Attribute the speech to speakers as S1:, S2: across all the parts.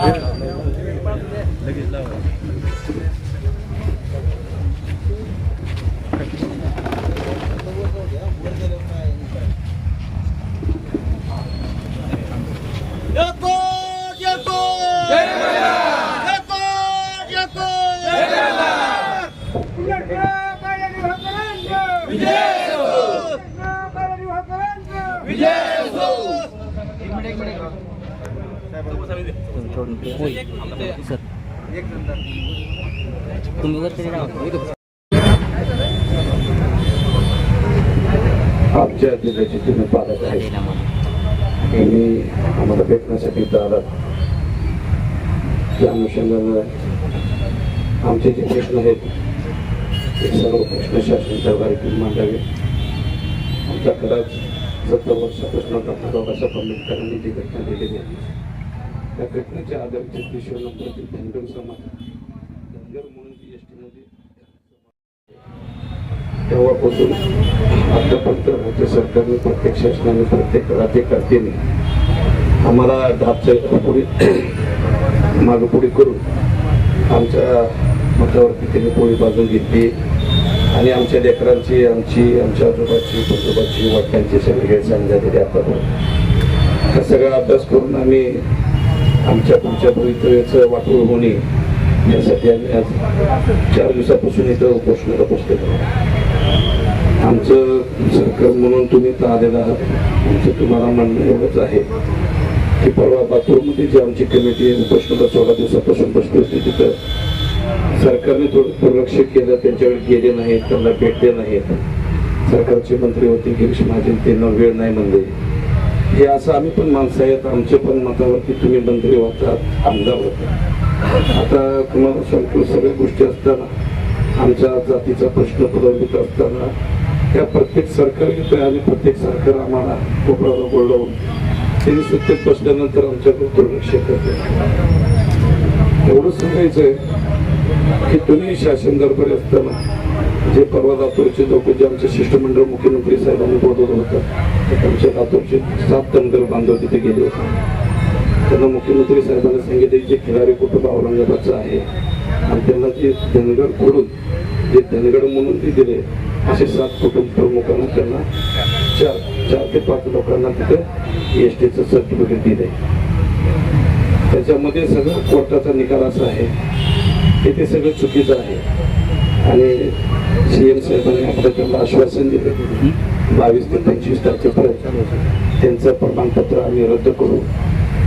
S1: Look at lower. Sir. तुम्ही वर तरी राहा
S2: आमच्या जिल्ह्याचे तुम्ही पालक आहे. तुम्ही आम्हाला भेटण्यासाठी आलात त्या अनुषंगानं आमचे जे प्रश्न आहेत ते सर्व प्रश्न शासन दरबारीतून मांडावे. आमच्या घरात सत्तर वर्षापासून डॉक्टर बाबासाहेब आंबेडकरांनी जी घटना दिलेली आहे त्या घटनेच्या आधारित तीसशे धनगर समाज धनगर म्हणून जी एस टीमध्ये तेव्हापासून आतापर्यंत राज्य सरकारने प्रत्येक शासनाने प्रत्येक राज्यकर्त्याने आम्हाला ढापच्या पुढे मागपुढे करून आमच्या मतावरती त्यांनी पोळी बाजून घेतली. आणि आमच्या लेकरांची आमची आमच्या आजोबाची पंजोबाची वडिलांची सगळी गैरसमज झालेली आतापर्यंत. हा सगळा अभ्यास करून आम्ही आमच्या पुढच्या भवितव्याचं वाटोळ होणे यासाठी आम्ही आज चार दिवसापासून इथं उपोषणाला बसलेलो आमचं सरकार म्हणून तुम्ही तर आलेला आहात. आमचं तुम्हाला म्हणणं एवढंच आहे की परवा बाथरूममध्ये जी आमची कमिटी आहे उपोषणाला सोळा दिवसापासून बसली होती तिथं सरकारने थोडं दुर्लक्ष केलं. त्यांच्याकडे गेले नाहीत त्यांना भेटले नाहीत. सरकारचे मंत्री होते गिरीश महाजन त्यांना वेळ नाही म्हणले. हे असं आम्ही पण माणसं आहेत. आमच्या पण मतावरती तुम्ही मंत्री होतात आमदार होतात आता तुम्हाला सांगतो सगळ्या गोष्टी असताना आमच्या जातीचा प्रश्न प्रलंबित असताना त्या प्रत्येक सरकार येतं आणि प्रत्येक सरकार आम्हाला कोपराला बोलवून त्यांनी सत्तेत बसल्यानंतर आमच्याकडे दुर्लक्ष करते एवढं आहे की तुम्ही शासन दरबारी असताना जे परवा लातूरचे लोक जे आमचे शिष्टमंडळ मुख्यमंत्री साहेबांनी बोलवलं होतं आमच्या लातूरचे सात धनगर बांधव तिथे गेले होते. त्यांना मुख्यमंत्री साहेबांनी सांगितले जे खिलारी कुटुंब औरंगाबादचं आहे आणि त्यांना जे धनगड खोडून जे धनगड म्हणून ते दिले असे सात कुटुंब प्रमुखांना त्यांना चार चार ते पाच लोकांना तिथे एस टीचं सर्टिफिकेट दिले त्याच्यामध्ये सगळं कोर्टाचा निकाल असा आहे की ते सगळं चुकीचं आहे. आणि सी एम साहेबांनी आपलं त्यांना आश्वासन दिलं. बावीस ते पंचवीस तारखेपर्यंत त्यांचं प्रमाणपत्र आम्ही रद्द करू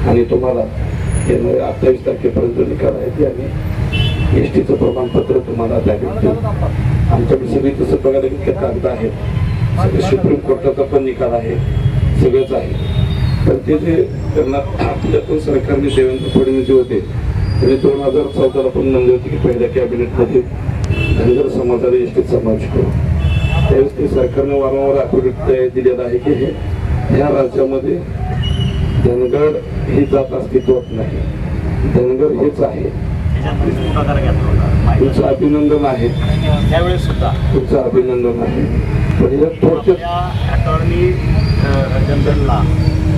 S2: आणि तुम्हाला येणारे अठ्ठावीस तारखेपर्यंत निकाल आहे ते आम्ही एस टीचं प्रमाणपत्र तुम्हाला द्यावे देऊ. आमच्याकडे सगळी तसं बघायला की कागद आहेत. सगळे सुप्रीम कोर्टाचा पण निकाल आहे. सगळंच आहे. पण ते जे त्यांना आपल्या पण सरकारने देवेंद्र फडणवीस जे होते त्यांनी दोन हजार चौदाला पण म्हणले होते की पहिल्या कॅबिनेटमध्ये धनगर समाजाला एसटीत समावेश करू त्यावेळेस ते सरकारने वारंवार अफिडेविट दिलेलं आहे की हे ह्या राज्यामध्ये धनगड ही जात अस्तित्वात नाही धनगर हेच आहे तुमचं अभिनंदन आहे
S3: त्यावेळेस सुद्धा
S2: तुमचं अभिनंदन आहे पण यात थोडक्यात
S3: अटॉर्नी जनरलला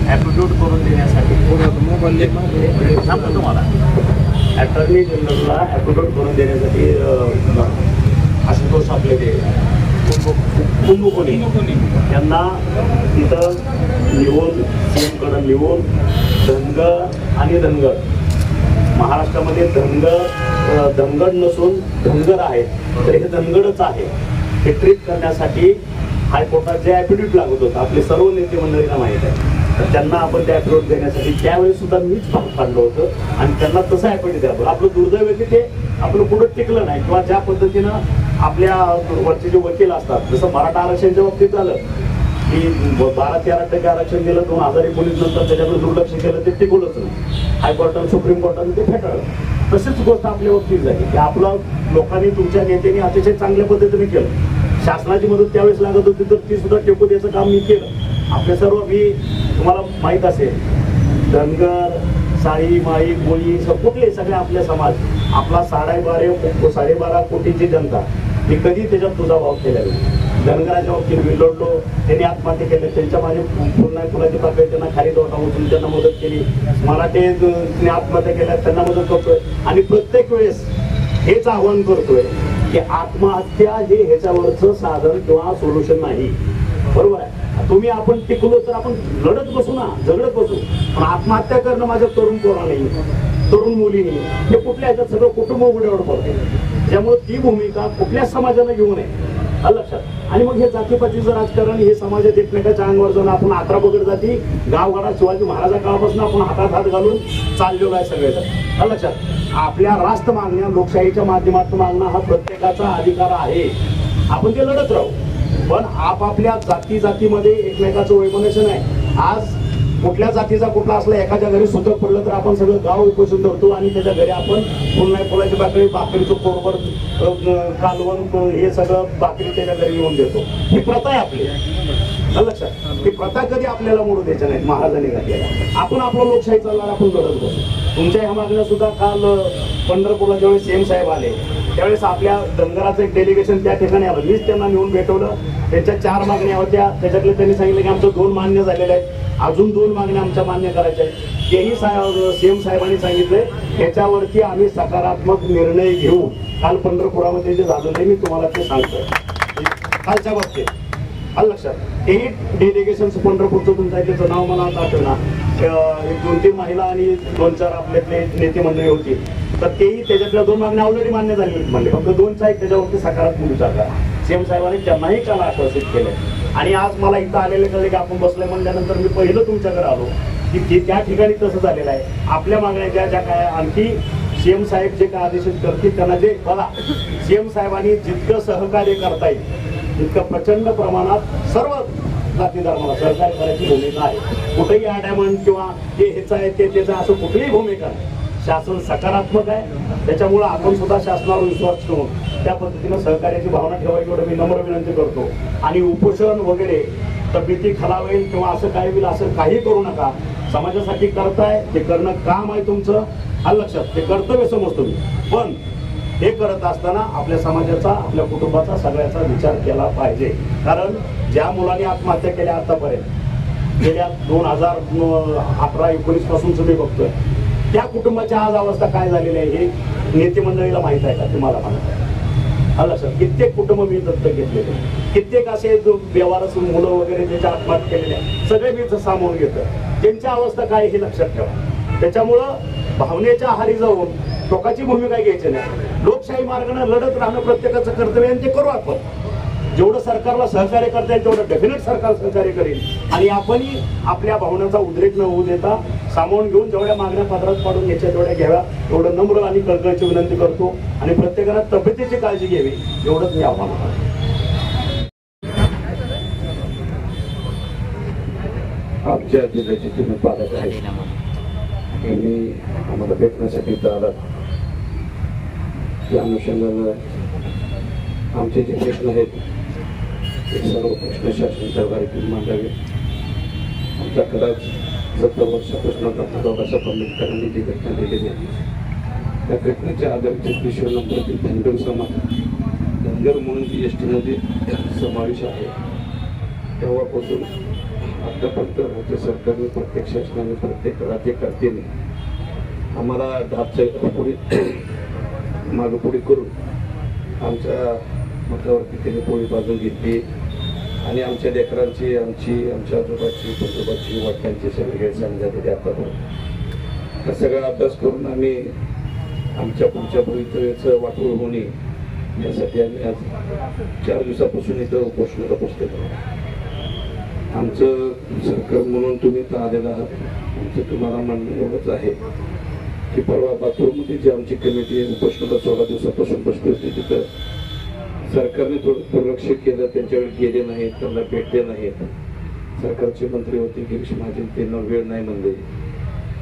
S3: ॲप्टिट्यूड करून देण्यासाठी तुम्हाला अटॉर्नी जनरलला ॲप्टिट्यूड करून देण्यासाठी आशुतोष आपले ते. कुंभकोणी. यांना तिथं लिहून सी एमकडं लिहून धनगर आणि धनगर. महाराष्ट्रामध्ये धनगर धनगड नसून धनगर आहेत तर हे धनगडच आहे. हे ट्रीट करण्यासाठी हायकोर्टात जे ॲफिडेविट लागत होतं आपले सर्व नेते मंडळींना माहीत आहे. त्यांना आपण त्या अप्रोच देण्यासाठी त्यावेळी सुद्धा मीच भाग पाडलं होतं. आणि त्यांना तसं ॲफिडेविट द्यावं आपलं दुर्दैव की ते आपलं पुढं टिकलं नाही किंवा ज्या पद्धतीनं आपल्या वरचे जे वकील असतात जसं मराठा आरक्षणाच्या बाबतीत झालं की बारा तेरा टक्के आरक्षण दिलं दोन हजार एकोणीस नंतर त्याच्याकडे दुर्लक्ष केलं ते टिकवलंच नाही हायकोर्टानं सुप्रीम कोर्टाने ते फेटाळलं. तशीच गोष्ट आपल्या बाबतीत झाली. की आपलं लोकांनी तुमच्या नेत्यांनी अतिशय चांगल्या पद्धतीने केलं. शासनाची मदत त्यावेळेस लागत होती तर ती सुद्धा टेकू द्यायचं काम मी केलं. आपले सर्व मी तुम्हाला माहीत असेल धनगर साळी माई गोळी सग कुठले सगळे आपले समाज आपला साडेबारे साडेबारा कोटीची जनता मी कधी त्याच्यात तुझा भाव केला नाही. धनगराच्या बाबतीत मी लढलो त्यांनी आत्महत्या केल्या त्यांच्या माझे पुन्हा कुणाची पाकळी त्यांना खाली दोटा उचलून त्यांना मदत केली. मराठे आत्महत्या केल्या त्यांना मदत करतोय. आणि प्रत्येक वेळेस हेच आव्हान करतोय की आत्महत्या हे ह्याच्यावरचं साधन किंवा सोल्युशन नाही. बरोबर आहे? तुम्ही आपण टिकलो तर आपण लढत बसू ना झगडत बसू. पण आत्महत्या करणं माझ्या तरुण पोराने तरुण मुलीने. हे कुठल्या ह्याच्यात सगळं कुटुंब उघड्यावर पडते त्यामुळे ती भूमिका कुठल्याच समाजानं घेऊ नये लक्षात. आणि मग हे जातीपातीचं राजकारण हे समाजात एकमेकाच्या अंगावर जाऊन आपण अकरा पगड जाती गावगाडा शिवाजी महाराजा काळापासून आपण हातात हात घालून चाललेलो आहे सगळेजण लक्षात. आपल्या राष्ट्र मागण्या लोकशाहीच्या माध्यमातून मागणं हा प्रत्येकाचा अधिकार आहे. आपण ते लढत राहू. पण आपापल्या जाती जातीमध्ये एकमेकाचं वैमनशन आहे. आज कुठल्या जातीचा कुठला असला एखाद्या घरी सुतक पडलं तर आपण सगळं गाव उपोषण धरतो आणि त्याच्या घरी आपण पुन्हा फुलाची बाकरी भाकरीचं कोरवर कालवण हे सगळं भाकरी त्याच्या घरी येऊन देतो. ही प्रथा आहे आपली. लक्षात. ही प्रथा कधी आपल्याला मोडू द्यायच्या नाही महाराजांनी घातलेल्या आपण आपला लोकशाही चालणार आपण करत बसू. तुमच्या ह्या मागण्या सुद्धा काल पंढरपूरला ज्यावेळेस सीएम साहेब आले त्यावेळेस आपल्या धनगराचं एक डेलिगेशन त्या ठिकाणी आलं मीच त्यांना नेऊन भेटवलं. त्यांच्या चार मागण्या होत्या. त्याच्यातले त्यांनी सांगितलं की आमचं दोन मान्य झालेलं आहेत अजून दोन मागण्या आमच्या मान्य करायच्या आहेत. तेही साहेब सीएम साहेबांनी सांगितले त्याच्यावरती आम्ही सकारात्मक निर्णय घेऊ. काल पंढरपुरामध्ये जे झालं ते मी तुम्हाला ते सांगतोय. कालच्या बाबतीत. आलं लक्षात? तेही डेलिगेशन पंढरपूरचं तुमचं आहे त्याचं नाव मला आता आठवणार एक दोन तीन महिला आणि दोन चार आपल्यातले नेते मंडळी होती. तर तेही त्याच्यातल्या दोन मागण्या ऑलरेडी मान्य झाली म्हणले फक्त दोनचा एक त्याच्यावरती सकारात्मक विचार करा. सीएम साहेबांनी त्यांनाही काल आश्वासित केलं आणि आज मला इथं आलेले कळले की आपण बसले म्हणल्यानंतर मी पहिलं तुमच्याकडे आलो की त्या ठिकाणी तसं झालेलं आहे. आपल्या मागण्या ज्या ज्या काय आणखी सीएम साहेब जे काय आदेशित करतील त्यांना जे बघा सीएम साहेबांनी जितकं सहकार्य करता येईल तितकं प्रचंड प्रमाणात सर्व जाती धर्माला सहकार्य करायची भूमिका आहे. कुठेही आड्यामन किंवा हे ह्याचं आहे ते त्याचं असं कुठलीही भूमिका नाही. शासन सकारात्मक आहे. त्याच्यामुळं आपण सुद्धा शासनावर विश्वास ठेवून त्या पद्धतीनं सहकार्याची भावना ठेवायची एवढं मी नम्र विनंती करतो. आणि उपोषण वगैरे तब्येती होईल किंवा असं काय होईल असं काही करू नका. समाजासाठी करताय ते करणं काम आहे तुमचं. हा लक्षात ते कर्तव्य समजतो मी. पण हे करत असताना आपल्या समाजाचा आपल्या कुटुंबाचा सगळ्याचा विचार केला पाहिजे. कारण ज्या मुलांनी आत्महत्या केल्या आतापर्यंत गेल्या दोन हजार अठरा एकोणीस पासूनच मी बघतोय त्या कुटुंबाची आज अवस्था काय झालेली आहे हे नेते मंडळीला माहीत आहे का? तुम्हाला माहीत आहे. आलं सर कित्येक कुटुंब मी दत्तक घेतलेले कित्येक असे जो व्यवहार मुलं वगैरे त्याच्या आत्महत्या केलेल्या आहेत, सगळे मी सामावून घेतो त्यांची अवस्था काय हे लक्षात ठेवा. त्याच्यामुळं भावनेच्या आहारी जाऊन टोकाची भूमिका घ्यायची नाही. लोकशाही मार्गाने लढत राहणं प्रत्येकाचं कर्तव्य आणि ते करू आपण. जेवढं सरकारला सहकार्य करता येईल तेवढं डेफिनेट सरकार सहकार्य करेल. आणि आपणही आपल्या भावनांचा उद्रेक न होऊ देता सामावून घेऊन जेवढ्या मागण्या पदरात पाडून घ्यायच्या तेवढ्या घ्याव्या एवढं नम्र आणि कळकळची विनंती करतो आणि प्रत्येकाला तब्येतीची काळजी घ्यावी एवढंच मी आव्हान करतो.
S2: आमच्या जिल्ह्याचे तुम्ही पालक आहेत यांनी आम्हाला भेटण्यासाठी इथं आलात त्या अनुषंगानं आमचे जे प्रश्न आहेत हे सर्व प्रश्न शासनाच्या बारीतून मांडावे. आमच्या कदाच सत्तर वर्षापासून डॉक्टर बाबासाहेब आंबेडकरांनी जी घटना दिलेली आहे त्या घटनेच्या आधारित छत्तीसशे नंबरातील धनगर समाज. धनगर म्हणून जी एस टीमध्ये समावेश आहे तेव्हापासून आतापर्यंत राज्य सरकारने प्रत्येक शासनाने प्रत्येक राज्यकर्त्याने आम्हाला ढापच्या पुढे मागपुढे करून आमच्या म्हटल्यावरती त्यांनी पोळी बाजून घेतली. आणि आमच्या लेकरांची आमची आमच्या आजोबाची पंजोबाची वाटण्यांची सगळी गैरसमज झालेली आता हा सगळा अभ्यास करून आम्ही आमच्या पुढच्या भवितव्याचं वाटोळ होणे यासाठी आम्ही आज चार दिवसापासून इथं उपोषणाला बसलेलो आमचं सरकार म्हणून तुम्ही तर आलेला आहात. आमचं तुम्हाला म्हणणं एवढंच आहे की परवा बाथरूममध्ये जी आमची कमिटी उपोषणाला सोळा दिवसापासून बसली होती तिथं सरकारने थोडं दुर्लक्ष केलं त्यांच्याकडे गेले नाहीत त्यांना भेटले नाहीत. सरकारचे मंत्री होते गिरीश महाजन त्यांना वेळ नाही म्हणले.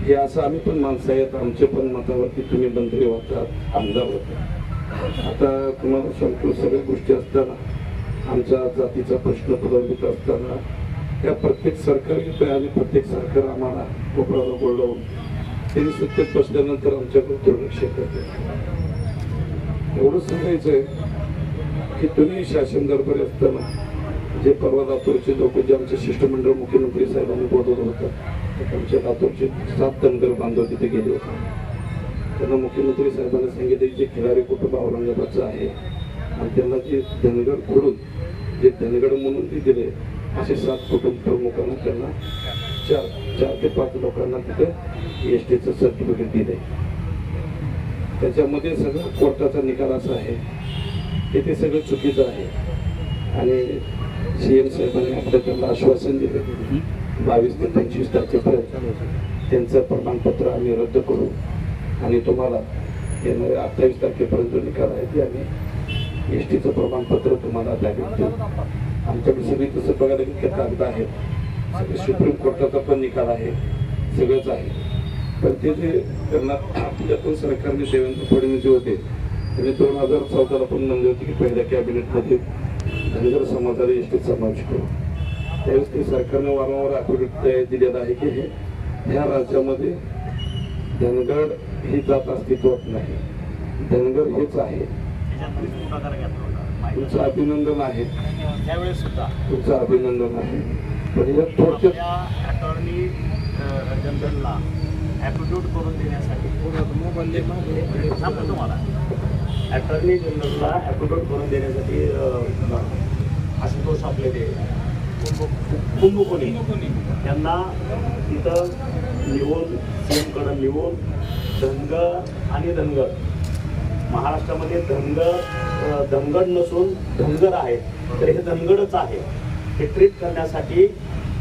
S2: हे असं आम्ही पण माणसं आहेत आमच्या पण मतावरती तुम्ही मंत्री होतात आमदार होता. आता तुम्हाला सांगतो सगळ्या गोष्टी असताना आमचा जातीचा प्रश्न प्रलंबित असताना त्या प्रत्येक सरकार येतोय आणि प्रत्येक सरकार आम्हाला कोपराला बोलवून त्यांनी सत्तेत बसल्यानंतर आमच्याकडे दुर्लक्ष करते एवढं सांगायचं आहे की शासन दरबारी असताना जे परवा लातूरचे लोक जे आमचे शिष्टमंडळ मुख्यमंत्री साहेबांनी बोलवलं होतं आमच्या लातूरचे सात धनगर बांधव तिथे गेले होते. त्यांना मुख्यमंत्री साहेबांनी सांगितले की जे खिलारी कुटुंब औरंगाबादचं आहे आणि त्यांना जे धनगड खोडून जे धनगड म्हणून ते दिले असे सात कुटुंब प्रमुखांना त्यांना चार चार ते पाच लोकांना तिथं एस टीचं सर्टिफिकेट दिले त्याच्यामध्ये सगळं कोर्टाचा निकाल असा आहे की ते सगळं चुकीचं आहे. आणि सी एम साहेबांनी आपल्या त्यांना आश्वासन दिलं. बावीस ते पंचवीस तारखेपर्यंत त्यांचं प्रमाणपत्र आम्ही रद्द करू. आणि तुम्हाला येणाऱ्या अठ्ठावीस तारखेपर्यंत निकाल आहे ते आम्ही एस टीचं प्रमाणपत्र तुम्हाला द्यावे आमच्याकडे सगळी तसं बघायला गेलं तर कागद आहेत. सगळे सुप्रीम कोर्टाचा पण निकाल आहे. सगळंच आहे. पण ते जे त्यांना आपल्या पण सरकारने देवेंद्र फडणवीस होते त्यांनी दोन हजार चौदाला पण म्हणले होते की पहिल्या कॅबिनेटमध्ये धनगर समाजाला एस टीत समावेश करू त्यावेळेस ते सरकारने वारंवार ॲफिडेविट दिलेलं आहे की हे ह्या राज्यामध्ये धनगड ही जात अस्तित्वात नाही. धनगर हेच आहे. तुमचं अभिनंदन आहे. तुमचं अभिनंदन आहे. पण या थोडक्यात
S3: अटॉर्नी जनरलला ॲप्टिट्यूड करून देण्यासाठी सांगतो तुम्हाला. अटॉर्नी जनरलला ॲप्टिट्यूड करून देण्यासाठी आशुतोष आपले ते कुंभकोणी. त्यांना तिथं निवून सीएमकडं निवून धनगर आणि धनगर महाराष्ट्रामध्ये धनगर धनगड नसून धनगर आहे. तर हे धनगडच आहे. हे ट्रीट करण्यासाठी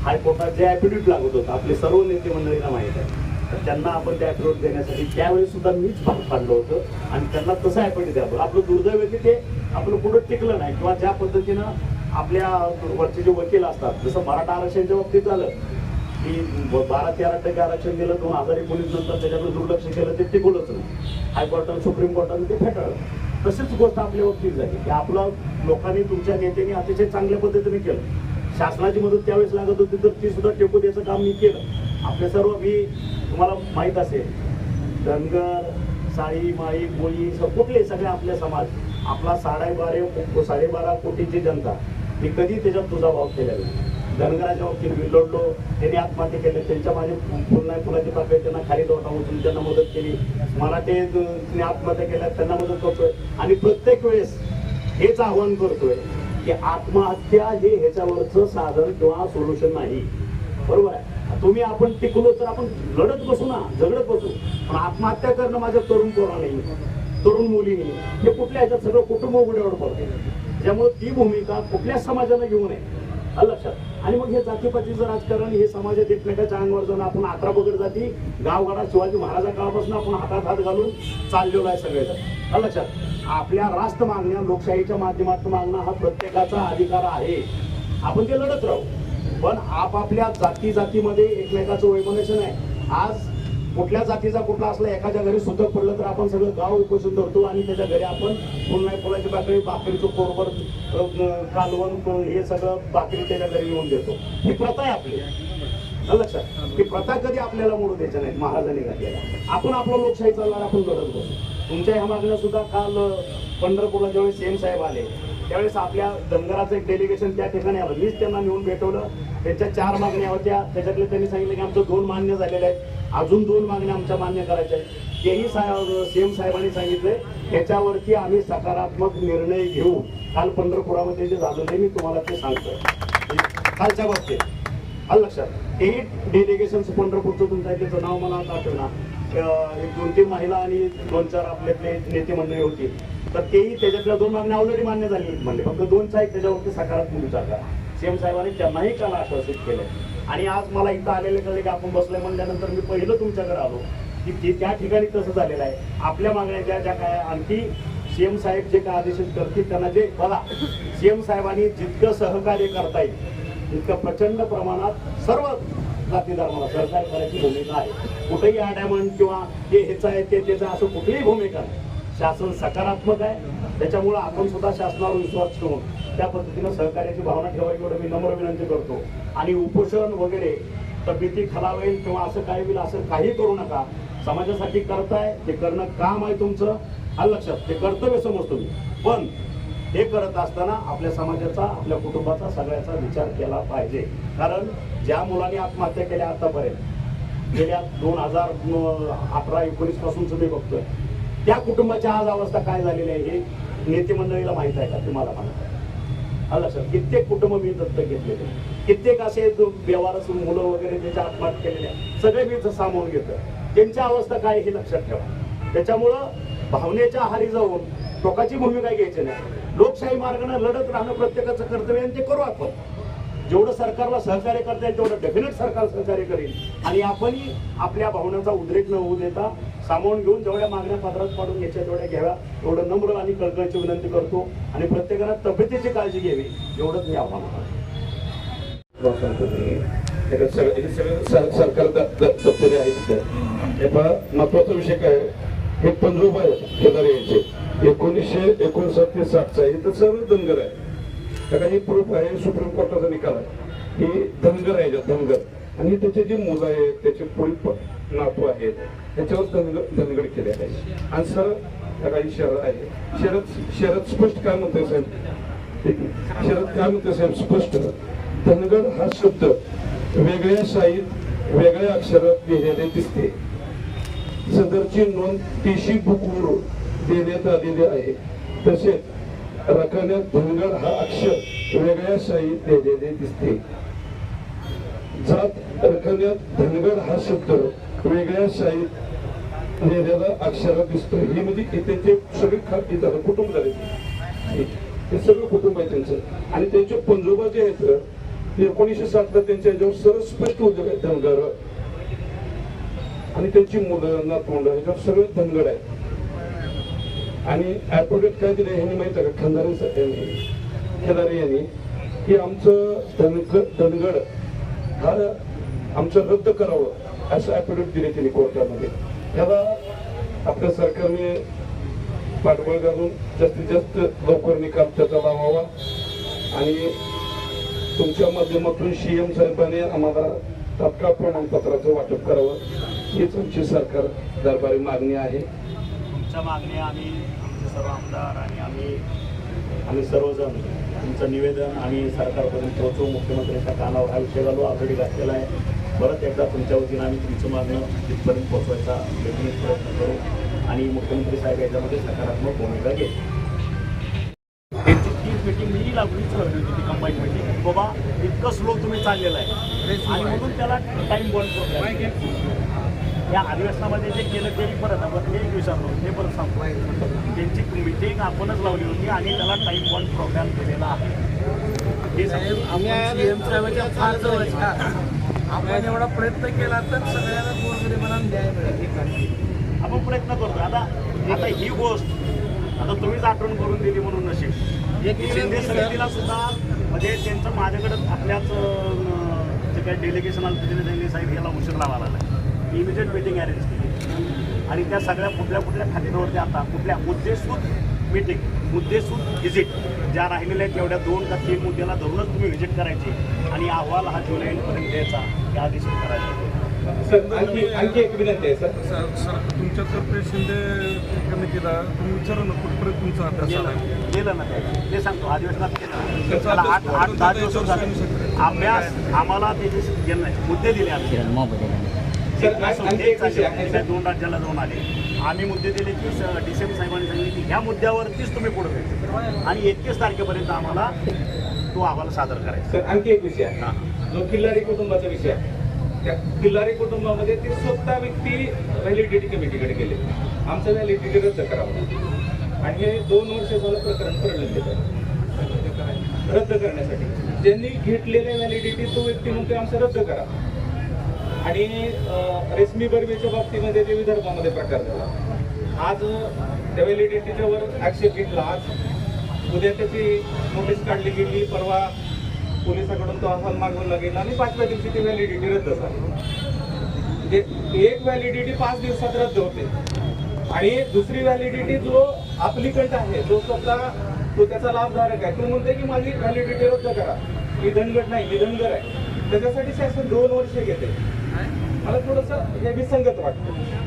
S3: हायकोर्टात जे ॲफिडेविट लागत होतं आपले सर्व नेते मंडळीला माहीत आहे. तर त्यांना आपण त्या ॲफिडेविट देण्यासाठी त्यावेळी सुद्धा मीच भाग पाडलं होतं. आणि त्यांना तसं ॲफिडेविट द्यावं आपलं दुर्दैव आहे की ते आपलं पुढं टिकलं नाही किंवा ज्या पद्धतीनं आपल्या वरचे जे वकील असतात जसं मराठा आरक्षणाच्या बाबतीत झालं की बारा तेरा टक्के आरक्षण दिलं दोन हजार एकोणीस नंतर त्याच्याकडे दुर्लक्ष केलं ते टिकवलंच नाही हायकोर्टानं सुप्रीम कोर्टानं ते फेटाळलं. तशीच गोष्ट आपल्या बाबतीत झाली की आपलं लोकांनी तुमच्या नेत्यांनी अतिशय चांगल्या पद्धतीने केलं. शासनाची मदत त्यावेळेस लागत होती तर ती सुद्धा टेकू द्यायचं काम मी केलं. आपले सर्व मी तुम्हाला माहीत असेल धनगर साळी माळी कोळी स- कुठले सगळे आपले समाज आपला साडेबारा साडेबारा कोटीची जनता मी कधी त्याच्यात तुझा भाव केलेला नाही. धनगराच्या बाबतीत विलोडलो त्यांनी आत्महत्या केले त्यांच्या माझे पुन्हा नाही फुलाची पाकळी त्यांना खाली दोटा उचलून त्यांना मदत केली. मराठे आत्महत्या केल्या त्यांना मदत करतोय. आणि प्रत्येक वेळेस हेच आव्हान करतोय की आत्महत्या हे ह्याच्यावरचं साधन किंवा सोल्युशन नाही. बरोबर आहे? तुम्ही आपण टिकलो तर आपण लढत बसू ना झगडत बसू. पण आत्महत्या करणं माझ्या तरुण पोराने तरुण मुलीने हे कुठल्या ह्याच्यात सगळं कुटुंब उघड्यावर पडते त्यामुळे ती भूमिका कुठल्या समाजाला घेऊ नये लक्षात. आणि मग हे जातीपातीचं राजकारण हे समाजात एकमेकाच्या अंगावर जाऊन आपण अकरा बगड जाती गावगाडा शिवाजी महाराजा काळापासून आपण हातात हात घालून चाललेलो आहे सगळ्याचा लक्षात. आपल्या राष्ट्र मागण्या लोकशाहीच्या माध्यमातून मागणं हा प्रत्येकाचा अधिकार आहे. आपण ते लढत राहू. पण आपापल्या जाती जातीमध्ये एकमेकाचं वैमनशन आहे. आज कुठल्या जातीचा कुठला असला एखाद्या घरी सुतक पडलं तर आपण सगळं गाव उपस्थित धरतो आणि त्याच्या घरी आपण पुन्हा फुलाची भाकरी भाकरीचं कोरभर कालवण हे सगळं भाकरी त्याच्या घरी येऊन देतो. ही प्रथा आहे आपली. लक्षात? ही प्रथा कधी आपल्याला मोडू द्यायच्या नाही महाराजांनी घातलेल्या. आपण आपलं लोकशाही चालणार आपण करत बसतो तुमच्या ह्या मागण्या सुद्धा काल पंढरपूरला ज्यावेळेस सीएम साहेब आले त्यावेळेस आपल्या धनगराचं एक डेलिगेशन त्या ठिकाणी आलं. मीच त्यांना नेऊन भेटवलं. त्यांच्या चार मागण्या होत्या. त्याच्यातले त्यांनी सांगितलं की आमचं दोन मान्य झालेले आहेत अजून दोन मागण्या आमच्या मान्य करायच्या आहेत. तेही साहेब सीएम साहेबांनी सांगितलंय. त्याच्यावरती आम्ही सकारात्मक निर्णय घेऊ. काल पंढरपुरामध्ये जे झालं ते मी तुम्हाला ते सांगतोय. कालच्या बाबतीत. आलं लक्षात? एट डेलिगेशन पंढरपूरचं तुमचं आहे त्याचं नाव मला आता एक दोन तीन महिला आणि दोन चार आपल्यातले नेते मंडळी होती. तर तेही त्याच्यातल्या दोन मागण्या ऑलरेडी मान्य झाली म्हणले फक्त दोनचा एक त्याच्यावरती सकारात्मक विचार करा. सीएम साहेबांनी त्यांनाही काल आश्वासित केलं आणि आज मला इथं आलेले कळले की आपण बसलोय म्हणल्यानंतर मी पहिलं तुमच्याकडे आलो की ते त्या ठिकाणी तसं झालेलं आहे. आपल्या मागण्या ज्या ज्या काय आणखी सीएम साहेब जे काय आदेश करतील त्यांना जे बघा सीएम साहेबांनी जितकं सहकार्य करता येईल तितकं प्रचंड प्रमाणात सर्व जाती धर्माला सहकार्य करायची भूमिका आहे. कुठेही आड्यामन किंवा हे ह्याचं आहे ते त्याचं असं कुठलीही भूमिका नाही. शासन सकारात्मक आहे. त्याच्यामुळं आपण सुद्धा शासनावर विश्वास ठेवून त्या पद्धतीनं सहकार्याची भावना ठेवावी एवढं मी नम्र विनंती करतो. आणि उपोषण वगैरे तब्येती होईल किंवा असं काय होईल असं काही करू नका. समाजासाठी करताय ते करणं काम आहे तुमचं. हा लक्षात ते कर्तव्य समजतो मी पण हे करत असताना आपल्या समाजाचा आपल्या कुटुंबाचा सगळ्याचा विचार केला पाहिजे. कारण ज्या मुलांनी आत्महत्या केल्या आतापर्यंत गेल्या दोन हजार अठरा एकोणीसपासून तुम्ही बघतोय त्या कुटुंबाची आज अवस्था काय झालेली आहे हे नेते मंडळीला माहीत आहे का? तुम्हाला माहीत आहे. आलं सर कित्येक कुटुंब मी दत्तक घेतलेले कित्येक असे जो व्यवहार असून मुलं वगैरे त्याच्या आत्महत्या केलेल्या आहेत, सगळे मी सामावून घेतो त्यांच्या अवस्था काय हे लक्षात ठेवा. त्याच्यामुळं भावनेच्या आहारी जाऊन टोकाची भूमिका घ्यायची नाही. लोकशाही मार्गाने लढत राहणं प्रत्येकाचं कर्तव्य आणि ते करू आपण. जेवढं सरकारला सहकार्य करता येईल तेवढं डेफिनेट सरकार सहकार्य करेल. आणि आपणही आपल्या भावनांचा उद्रेक न होऊ देता सामावून घेऊन जेवढ्या मागण्या पदरात पाडून घ्यायच्या तेवढ्या घ्याव्या. एवढं नम्र आणि कळकळीची विनंती करतो आणि प्रत्येकाला तब्येतीची काळजी घ्यावी एवढंच मी आव्हान
S2: सरकार दप्तरे आहेत हे महत्त्वाचा विषय काय? हे पंधरा आहेत केदार यायचे. एकोणीसशे एकोणसाठ ते साठचा हे तर सर्व धनगर आहे. त्याला हे प्रूफ आहे सुप्रीम कोर्टाचा निकाल आहे. ही धनगर आहे धनगर. आणि त्याचे जे मुलं आहेत त्याचे पुढील नातू आहेत. याच्यावर धनगर धनगड केले आहे. आणि सर काही शरद आहे. शरद शरद स्पष्ट काय म्हणतोय साहेब? शरद काय म्हणतोय साहेब? स्पष्ट. धनगड हा शब्द वेगळ्या शाहीत वेगळ्या अक्षरात लिहिलेले दिसते. सदरची नोंद टीशी बुकवर देण्यात आलेली आहे. तसेच रकान्यात धनगड हा अक्षर वेगळ्या शाहीत लिहिलेले दिसते. जात रकान्यात धनगड हा शब्द वेगळ्या शाहीत लिहिलेला अक्षर दिसतो हे म्हणजे त्यांचे सगळे खाती झालं कुटुंब झाले. हे सगळं कुटुंब आहे त्यांचं. आणि त्यांचे पंजोबा जे आहेत ते एकोणीसशे सातला त्यांच्या याच्यावर सरळ स्पष्ट उद्योग आहे धनगर. आणि त्यांची मुलं नातवंड ह्याच्यावर सगळे धनगड आहेत. आणि ॲडव्होकेट काय दिले ह्यांनी माहीत आहे का? खंदारे यांनी. खंदारे यांनी. की आमचं धनगड धनगड हा आमचं रद्द करावं. असं ऍफिडेव्हिट दिले त्यांनी कोर्टामध्ये. त्याला आपल्या सरकारने पाठबळ घालून जास्तीत जास्त लवकर निकाल त्याचा लावावा. आणि तुमच्या माध्यमातून सीएम साहेबांनी आम्हाला तत्काळ प्रमाणपत्राचं वाटप करावं. हीच आमची सरकार दरबारी मागणी आहे.
S3: तुमच्या मागणी आम्ही आमचे सर्व आमदार आणि आम्ही आम्ही सर्वजण तुमचं निवेदन आणि सरकारपर्यंत पोहोचवू. मुख्यमंत्र्यांच्या कानावर हा विषय घालू. आघाडी घातलेला आहे. परत एकदा तुमच्या वतीनं आम्ही तुमचं मागणं तिथपर्यंत पोहोचवायचा प्रयत्न करू आणि मुख्यमंत्री साहेब याच्यामध्ये सकारात्मक भूमिका घेतील. त्यांची तीच मिटिंग मी लागलीच होती ती कंबाईन मिटिंग बाबा इतकं स्लो तुम्ही चाललेलं आहे. आणि म्हणून त्याला टाइम बॉन्ड प्रोग्राम या अधिवेशनामध्ये जे केलं ते परत आपण ते विचारलो ते परत सांगतो. त्यांची मिटिंग आपणच लावली होती आणि त्याला टाइम बॉन्ड प्रोग्राम केलेला आहे. हे.
S4: आपण एवढा प्रयत्न केला तर सगळ्यांना गोरगरिबांना न्याय मिळेल.
S3: आपण प्रयत्न करतो. आता आता ही गोष्ट आता तुम्हीच आठवण करून दिली म्हणून नशीब.
S4: एक
S3: शिंदे समितीला सुद्धा म्हणजे त्यांचं माझ्याकडे आपल्याच जे काही डेलिगेशन आलं त्याने त्यांनी साहेब याला उशीर लावायला लागला. इमिजिएट मीटिंग अरेंज केली. आणि त्या सगळ्या कुठल्या कुठल्या खात्यावरती आता कुठल्या मुद्देसूद मीटिंग मुद्देसूद व्हिजिट ज्या राहिलेल्या आहेत तेवढ्या दोन का तीन मुद्द्याला धरूनच तुम्ही व्हिजिट करायची. आणि अहवाल हा जुलै एंडपर्यंत द्यायचा. हे आदेश करायचा
S2: सर आणखी आणखी एक विनंती आहे सर
S5: सर सर तुमच्यातर्फे शिंदे कमिटीला तुम्ही विचारा ना कुठपर्यंत तुमचा अभ्यास.
S3: केलं केलं ना ते ते सांगतो अधिवेशनात केलं आठ आठ दहा दिवस
S5: त्याच्यावर
S3: झाले
S5: सांगू शकतो.
S3: अभ्यास आम्हाला त्याचे गेलं नाही मुद्दे दिले आम्ही. दोन राज्याला जाऊन आले आम्ही मुद्दे दिले की डी सी एम साहेबांनी सांगितले की ह्या मुद्द्यावरतीच तुम्ही पुढे भेटू आणि एकतीस तारखेपर्यंत आम्हाला तो अहवाल सादर करायचा
S2: आणखी एक विषय आहे. जो किल्लारी कुटुंबाचा विषय आहे त्या किल्लारी कुटुंबामध्ये ते स्वतः व्यक्ती व्हॅलिडिटी कमिटीकडे गेले. आमचं व्हॅलिडिटी रद्द करावं आणि हे दोन वर्ष झालं प्रकरण प्रलंबित आहे. रद्द करण्यासाठी. ज्यांनी घेतलेल्या व्हॅलिडिटी तो व्यक्ती म्हणतोय आमचं रद्द करा. आणि रेशमी बर्वेच्या बाबतीमध्ये ते विदर्भामध्ये प्रकार झाला. आज त्या व्हॅलिडिटीच्या वर ऍक्शन घेतला. आज उद्या त्याची नोटीस काढली गेली. परवा पोलिसाकडून तो अहवाल मागवला गेला आणि पाचव्या दिवशी ती व्हॅलिडिटी रद्द झाली. म्हणजे एक व्हॅलिडिटी पाच दिवसात रद्द होते. आणि दुसरी व्हॅलिडिटी जो अप्लिकंट आहे जो स्वतः तो त्याचा लाभधारक आहे तो म्हणते की माझी व्हॅलिडिटी रद्द करा. मी धनगट नाही मी धनगर आहे. त्याच्यासाठी शासन दोन वर्ष घेते. मला थोडस हे विसंगत वाटतं.